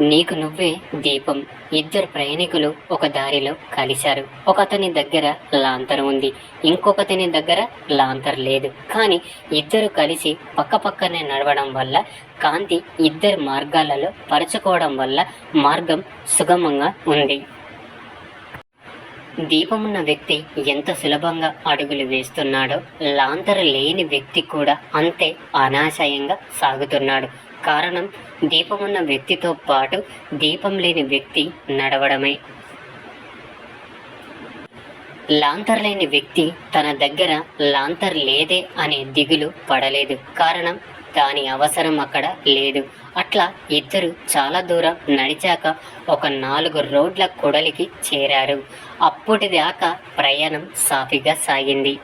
నీకు నువ్వే దీపం. ఇద్దరు ప్రయాణికులు ఒక దారిలో కలిశారు. ఒక అతని దగ్గర లాంతర్ ఉంది. ఇంకొకతని దగ్గర లాంతర్ లేదు. కానీ ఇద్దరు కలిసి పక్కపక్కనే నడవడం వల్ల కాంతి ఇద్దరు మార్గాలలో పరుచుకోవడం వల్ల మార్గం సుగమంగా ఉంది. దీపమున్న వ్యక్తి ఎంత సులభంగా అడుగులు వేస్తున్నాడో లాంతరు లేని వ్యక్తి కూడా అంతే అనాశయంగా సాగుతున్నాడు. కారణం దీపమున్న వ్యక్తితో పాటు దీపం లేని వ్యక్తి నడవడమే. లాంతర్ లేని వ్యక్తి తన దగ్గర లాంతర్ లేదే అనే దిగులు పడలేదు. కారణం దాని అవసరం అక్కడ లేదు. అట్లా ఇద్దరు చాలా దూరం నడిచాక ఒక నాలుగు రోడ్ల కొడలికి చేరారు. అప్పటిదాకా ప్రయాణం సాఫీగా సాగింది.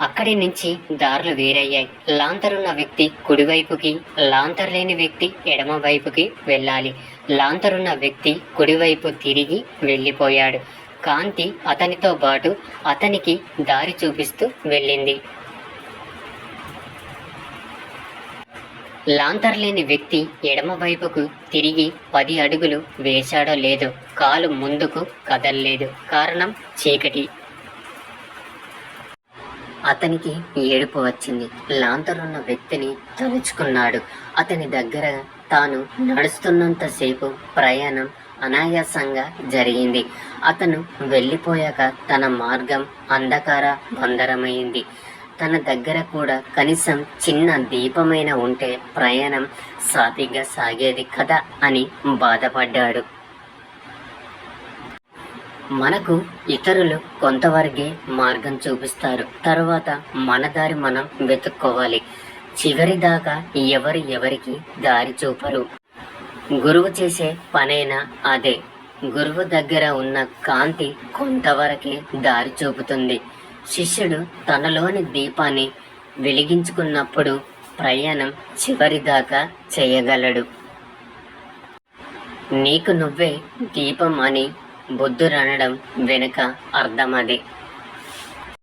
అక్కడి నుంచి దారులు వేరయ్యాయి. లాంతర్ ఉన్న వ్యక్తి కుడివైపుకి లాంతర్ లేని వ్యక్తి ఎడమ వైపుకి వెళ్ళాలి. లాంతర్ ఉన్న వ్యక్తి కుడివైపు తిరిగి వెళ్ళిపోయాడు. కాంతి అతనితో పాటు అతనికి దారి చూపిస్తూ వెళ్ళింది. లాంతర్ లేని వ్యక్తి ఎడమ వైపుకు తిరిగి పది అడుగులు వేశాడో లేదో కాలు ముందుకు కదల్లేదు. కారణం చీకటి. అతనికి ఏడుపు వచ్చింది. లాంతర్ ఉన్న వ్యక్తిని తలుచుకున్నాడు. అతని దగ్గర తాను నడుస్తున్నంతసేపు ప్రయాణం అనాయాసంగా జరిగింది. అతను వెళ్ళిపోయాక తన మార్గం అంధకార బందరమైంది. తన దగ్గర కూడా కనీసం చిన్న దీపమైన ఉంటే ప్రయాణం సాఫీగా సాగేది కదా అని బాధపడ్డాడు. మనకు ఇతరులు కొంతవరకే మార్గం చూపిస్తారు. తర్వాత మన దారి మనం వెతుక్కోవాలి. చివరి దాకా ఎవరు ఎవరికి దారి చూపరు. గురువు చేసే పనైనా అదే. గురువు దగ్గర ఉన్న కాంతి కొంతవరకే దారి చూపుతుంది. శిష్యుడు తనలోని దీపాన్ని వెలిగించుకున్నప్పుడు ప్రయాణం చివరి దాకా చేయగలడు. నీకు నువ్వే దీపం అని బుద్ధురనడం వెనుక అర్థమది